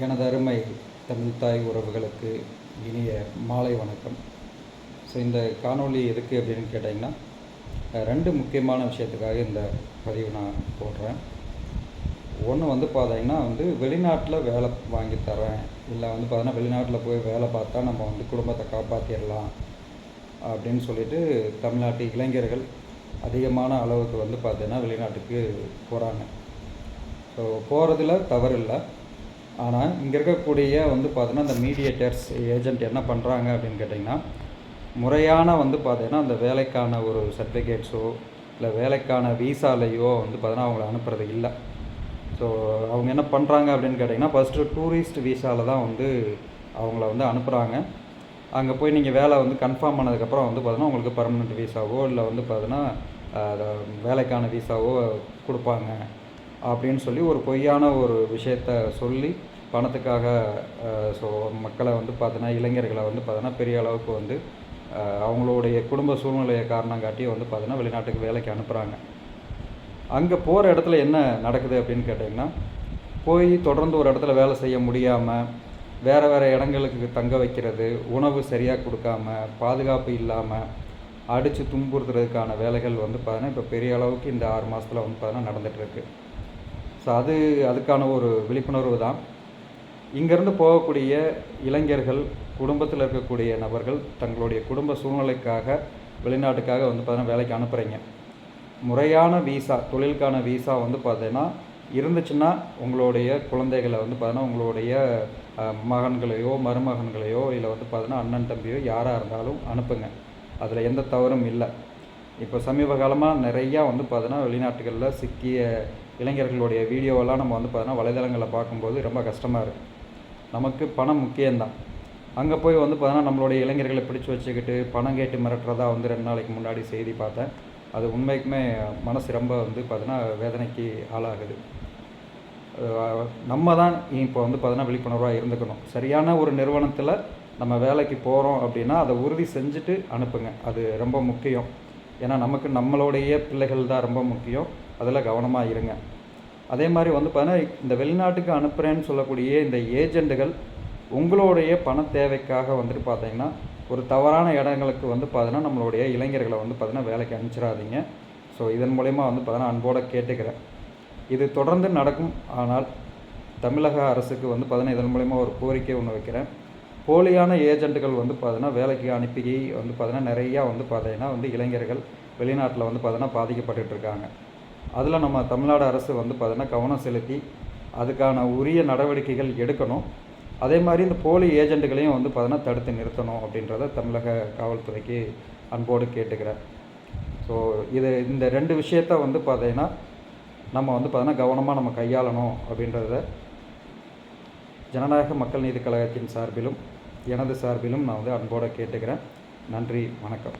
எனது அருமை தமிழ் தாய் உறவுகளுக்கு இனிய மாலை வணக்கம். ஸோ இந்த காணொளி எதுக்கு அப்படின்னு கேட்டிங்கன்னா ரெண்டு முக்கியமான விஷயத்துக்காக இந்த பதிவு நான் போடுறேன். ஒன்று வந்து பார்த்தீங்கன்னா வந்து வெளிநாட்டில் வேலை வாங்கி தரேன். இல்லை வந்து பார்த்தீங்கன்னா வெளிநாட்டில் போய் வேலை பார்த்தா நம்ம வந்து குடும்பத்தை காப்பாற்றிடலாம் அப்படின்னு சொல்லிட்டு தமிழ்நாட்டு இளைஞர்கள் அதிகமான அளவுக்கு வந்து பார்த்தீங்கன்னா வெளிநாட்டுக்கு போகிறாங்க ஸோ போகிறதுல தவறு இல்லை ஆனால் இங்கே இருக்கக்கூடிய வந்து பார்த்தீங்கன்னா இந்த மீடியேட்டர்ஸ் ஏஜென்ட் என்ன பண்ணுறாங்க அப்படின்னு கேட்டிங்கன்னா முறையான வந்து பார்த்தீங்கன்னா அந்த வேலைக்கான ஒரு சர்டிஃபிகேட்ஸோ இல்லை வேலைக்கான வீசாலையோ வந்து பார்த்தீங்கன்னா அவங்கள அனுப்புறது இல்லை. ஸோ அவங்க என்ன பண்ணுறாங்க அப்படின்னு கேட்டிங்கன்னா ஃபஸ்ட்டு டூரிஸ்ட் வீசாவில் தான் வந்து அவங்கள வந்து அனுப்புகிறாங்க அங்கே போய் நீங்கள் வேலை வந்து கன்ஃபார்ம் பண்ணதுக்கப்புறம் வந்து பார்த்தீங்கன்னா உங்களுக்கு பர்மனெண்ட் வீசாவோ இல்லை வந்து பார்த்தீங்கன்னா வேலைக்கான வீசாவோ கொடுப்பாங்க. அப்படின்னு சொல்லி ஒரு பொய்யான ஒரு விஷயத்த சொல்லி பணத்துக்காக ஸோ மக்களை வந்து பார்த்தீங்கன்னா இளைஞர்களை வந்து பார்த்தீங்கன்னா பெரிய அளவுக்கு வந்து அவங்களுடைய குடும்ப சூழ்நிலையை காரணம் காட்டி வந்து பார்த்தீங்கன்னா வெளிநாட்டுக்கு வேலைக்கு அனுப்புகிறாங்க அங்கே போகிற இடத்துல என்ன நடக்குது அப்படின்னு கேட்டிங்கன்னா போய் தொடர்ந்து ஒரு இடத்துல வேலை செய்ய முடியாமல் வேறு வேறு இடங்களுக்கு தங்க வைக்கிறது உணவு சரியாக கொடுக்காம பாதுகாப்பு இல்லாமல் அடித்து துன்புறுத்துறதுக்கான வேலைகள் வந்து பார்த்தீங்கன்னா இப்போ பெரிய அளவுக்கு இந்த ஆறு மாதத்தில் வந்து பார்த்தீங்கன்னா நடந்துகிட்ருக்கு ஸோ அது அதுக்கான ஒரு விழிப்புணர்வு தான். இங்கேருந்து போகக்கூடிய இளைஞர்கள் குடும்பத்தில் இருக்கக்கூடிய நபர்கள் தங்களுடைய குடும்ப சூழ்நிலைக்காக வெளிநாட்டுக்காக வந்து பார்த்தீங்கன்னா வேலைக்கு அனுப்புகிறீங்க முறையான வீசா தொழிலுக்கான வீசா வந்து பார்த்தீங்கன்னா இருந்துச்சுன்னா உங்களுடைய குழந்தைகளை வந்து பார்த்தீங்கன்னா உங்களுடைய மகன்களையோ மருமகன்களையோ இல்லை வந்து பார்த்தீங்கன்னா அண்ணன் தம்பியோ யாராக இருந்தாலும் அனுப்புங்க. அதில் எந்த தவறும் இல்லை. இப்போ சமீப காலமாக நிறையா வந்து பார்த்தீங்கன்னா வெளிநாட்டுகளில் சிக்கிய இளைஞர்களுடைய வீடியோவெல்லாம் நம்ம வந்து பார்த்தோன்னா வலைதளங்களில் பார்க்கும்போது ரொம்ப கஷ்டமாக இருக்குது நமக்கு பணம் முக்கியம்தான். அங்கே போய் வந்து பார்த்தோன்னா நம்மளுடைய இளைஞர்களை பிடிச்சி வச்சுக்கிட்டு பணம் கேட்டு மிரட்டுறதா வந்து ரெண்டு நாளைக்கு முன்னாடி செய்தி பார்த்தேன். அது உண்மைக்குமே மனசு ரொம்ப வந்து பார்த்தீங்கன்னா வேதனைக்கு ஆளாகுது. நம்ம தான் இப்போ வந்து பார்த்தீங்கன்னா விழிப்புணர்வாக இருந்துக்கணும். சரியான ஒரு நிறுவனத்தில் நம்ம வேலைக்கு போகிறோம் அப்படின்னா அதை உறுதி செஞ்சுட்டு அனுப்புங்க. அது ரொம்ப முக்கியம். ஏன்னா நமக்கு நம்மளுடைய பிள்ளைகள் தான் ரொம்ப முக்கியம். அதில் கவனமாக இருங்க. அதே மாதிரி வந்து பார்த்தீங்கன்னா இந்த வெளிநாட்டுக்கு அனுப்புகிறேன்னு சொல்லக்கூடிய இந்த ஏஜெண்டுகள் உங்களுடைய பண தேவைக்காக வந்துட்டு பார்த்தீங்கன்னா ஒரு தவறான இடங்களுக்கு வந்து பார்த்தீங்கன்னா நம்மளுடைய இளைஞர்களை வந்து பார்த்தீங்கன்னா வேலைக்கு அனுப்பிச்சிடாதீங்க. ஸோ இதன் மூலயமா வந்து பார்த்தீங்கன்னா அன்போடு கேட்டுக்கிறேன். இது தொடர்ந்து நடக்கும். ஆனால் தமிழக அரசுக்கு வந்து பார்த்தீங்கன்னா இதன் மூலயமா ஒரு கோரிக்கை ஒன்று வைக்கிறேன். போலியான ஏஜென்ட்டுகள் வந்து பார்த்தீங்கன்னா வேலைக்கு அனுப்பி வந்து பார்த்தீங்கன்னா நிறையா வந்து பார்த்தீங்கன்னா வந்து இளைஞர்கள் வெளிநாட்டில் வந்து பார்த்தீங்கன்னா பாதிக்கப்பட்டுருக்காங்க அதில் நம்ம தமிழ்நாடு அரசு வந்து பார்த்திங்கன்னா கவனம் செலுத்தி அதுக்கான உரிய நடவடிக்கைகள் எடுக்கணும். அதே மாதிரி இந்த போலி ஏஜெண்ட்டுகளையும் வந்து பார்த்தீங்கன்னா தடுத்து நிறுத்தணும் அப்படின்றத தமிழக காவல்துறைக்கு அன்போடு கேட்டுக்கிறேன். ஸோ இது இந்த ரெண்டு விஷயத்த வந்து பார்த்தீங்கன்னா நம்ம வந்து பார்த்தீங்கன்னா கவனமாக நம்ம கையாளணும் அப்படின்றத ஜனநாயக மக்கள் நீதி கழகத்தின் சார்பிலும் எனது சார்பிலும் நான் வந்து அன்போடு கேட்டுக்கிறேன். நன்றி வணக்கம்.